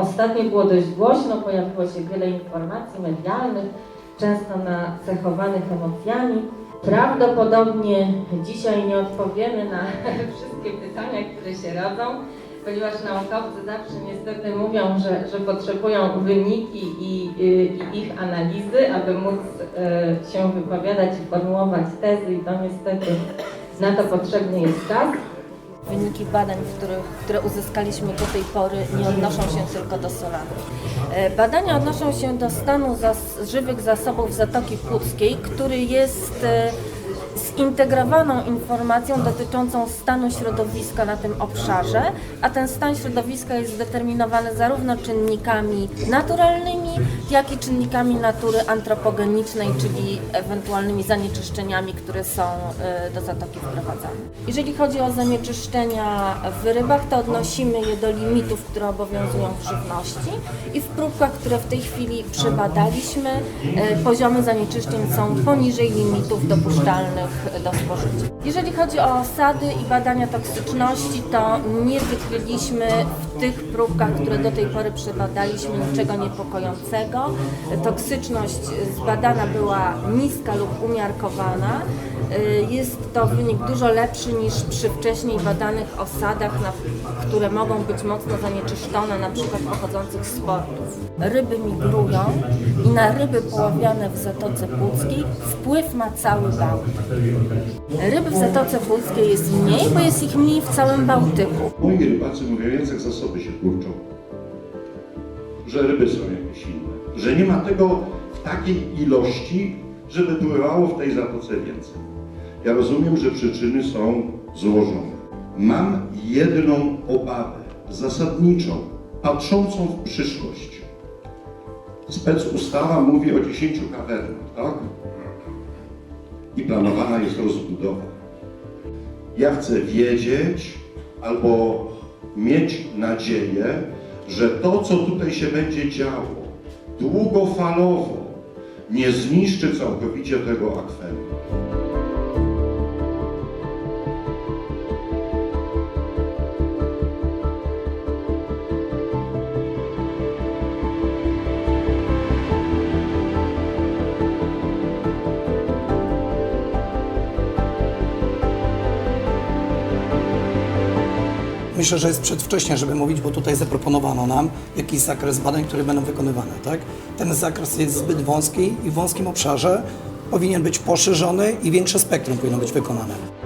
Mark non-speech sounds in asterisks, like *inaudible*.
Ostatnio było dość głośno, pojawiło się wiele informacji medialnych, często nacechowanych emocjami. Prawdopodobnie dzisiaj nie odpowiemy na *laughs* wszystkie pytania, które się rodzą, ponieważ naukowcy zawsze niestety mówią, że, że potrzebują wyniki i, i, i ich analizy, aby móc e, się wypowiadać i formułować tezy i to niestety na to potrzebny jest czas. Wyniki badań, których, które uzyskaliśmy do tej pory, nie odnoszą się tylko do solary. E, Badania odnoszą się do stanu zas żywych zasobów Zatoki Puckiej, który jest e, zintegrowaną informacją dotyczącą stanu środowiska na tym obszarze, a ten stan środowiska jest zdeterminowany zarówno czynnikami naturalnymi, jak i czynnikami natury antropogenicznej, czyli ewentualnymi zanieczyszczeniami, które są e, do zatoki wprowadzane. Jeżeli chodzi o zanieczyszczenia w rybach, to odnosimy je do limitów, które obowiązują w żywności i w próbkach, które w tej chwili przebadaliśmy, e, poziomy zanieczyszczeń są poniżej limitów dopuszczalnych do spożycia. Jeżeli chodzi o osady i badania toksyczności, to nie wykryliśmy w tych próbkach, które do tej pory przebadaliśmy, niczego niepokojącego. Toksyczność zbadana była niska lub umiarkowana. Y, Jest to wynik dużo lepszy niż przy wcześniej badanych osadach, które mogą być mocno zanieczyszczone, na przykład pochodzących z portów. Ryby migrują i na ryby poławiane w Zatoce Puckiej wpływ ma cały Bałtyk. Ryb w Zatoce Puckiej jest mniej, bo jest ich mniej w całym Bałtyku. Moi rybacy mówią, Jacek, zasoby się kurczą. Że ryby są jakieś inne. Że nie ma tego w takiej ilości, żeby pływało w tej zatoce więcej. Ja rozumiem, że przyczyny są złożone. Mam jedną obawę, zasadniczą, patrzącą w przyszłość. Spec ustawa mówi o 10 kawernach, tak? I planowana jest rozbudowa. Ja chcę wiedzieć albo mieć nadzieję, że to, co tutaj się będzie działo, długofalowo nie zniszczy całkowicie tego akwenu. Myślę, że jest przedwcześnie, żeby mówić, bo tutaj zaproponowano nam jakiś zakres badań, które będą wykonywane. Tak? Ten zakres jest zbyt wąski i w wąskim obszarze powinien być poszerzony i większe spektrum powinno być wykonane.